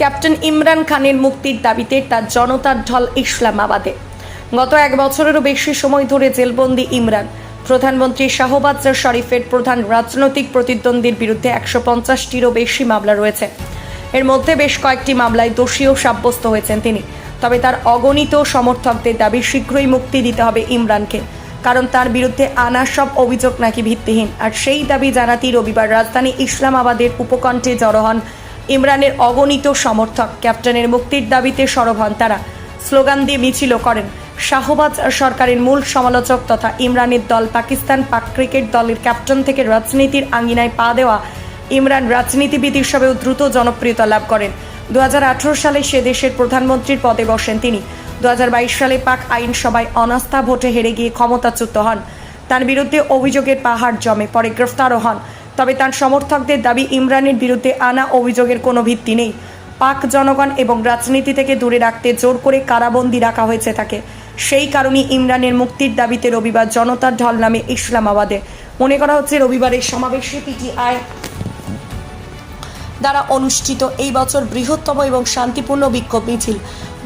Captain Imran খানের মুক্তির দাবিতে তার জনতার ঢল ইসলামাবাদে। গত এক বছরেরও বেশি সময় ধরে জেলবন্দি ইমরান, প্রধানমন্ত্রী শাহবাজ শরীফের প্রধান রাজনৈতিক প্রতিদ্বন্দ্বীর বিরুদ্ধে একশো পঞ্চাশটিরও বেশি মামলা রয়েছে। এর মধ্যে বেশ কয়েকটি মামলায় দোষীও সাব্যস্ত হয়েছেন তিনি। তবে তার অগণিত সমর্থকদের দাবি, শীঘ্রই মুক্তি দিতে হবে ইমরানকে, কারণ তার বিরুদ্ধে আনা সব অভিযোগ নাকি ভিত্তিহীন। আর সেই দাবি জানাতেই রবিবার রাজধানী ইসলামাবাদের উপকণ্ঠে জড়ো হন ইমরানের অগণিত সমর্থক। ক্যাপ্টেনের মুক্তির দাবিতে সরব হন তারা। স্লোগান দিয়ে মিছিলও করেন শাহবাজ সরকারের মূল সমালোচক তথা ইমরানের দল পাকিস্তান পাক ক্রিকেট দলের ক্যাপ্টেন থেকে রাজনীতির আঙ্গিনায় পা দেওয়া ইমরান রাজনীতিবিদ হিসাবেও দ্রুত জনপ্রিয়তা লাভ করেন। দু হাজার আঠেরো সালে সে দেশের প্রধানমন্ত্রীর পদে বসেন তিনি। দু হাজার বাইশ সালে পাক আইনসভায় অনাস্থা ভোটে হেরে গিয়ে ক্ষমতাচ্যুত হন। তার বিরুদ্ধে অভিযোগের পাহাড় জমে, পরে গ্রেফতারও হন। তবে তার সমর্থকদের দাবি, ইমরানের বিরুদ্ধে আনা অভিযোগের কোনো ভিত্তি নেই। পাক জনগণ এবং রাজনীতি থেকে দূরে রাখতে জোর করে কারাবন্দি রাখা হয়েছে তাকে। সেই কারণেই ইমরানের মুক্তির দাবিতে রবিবার জনতার ঢল নামে ইসলামাবাদে। মনে করা হচ্ছে রবিবারের সমাবেশে পিটিআই দ্বারা অনুষ্ঠিত এই বছর বৃহত্তম এবং শান্তিপূর্ণ বিক্ষোভ মিছিল।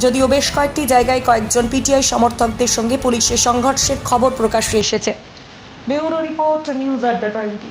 যদিও বেশ কয়েকটি জায়গায় কয়েকজন পিটিআই সমর্থকদের সঙ্গে পুলিশের সংঘর্ষের খবর প্রকাশ্যে এসেছে। Bureau report news Adda twenty.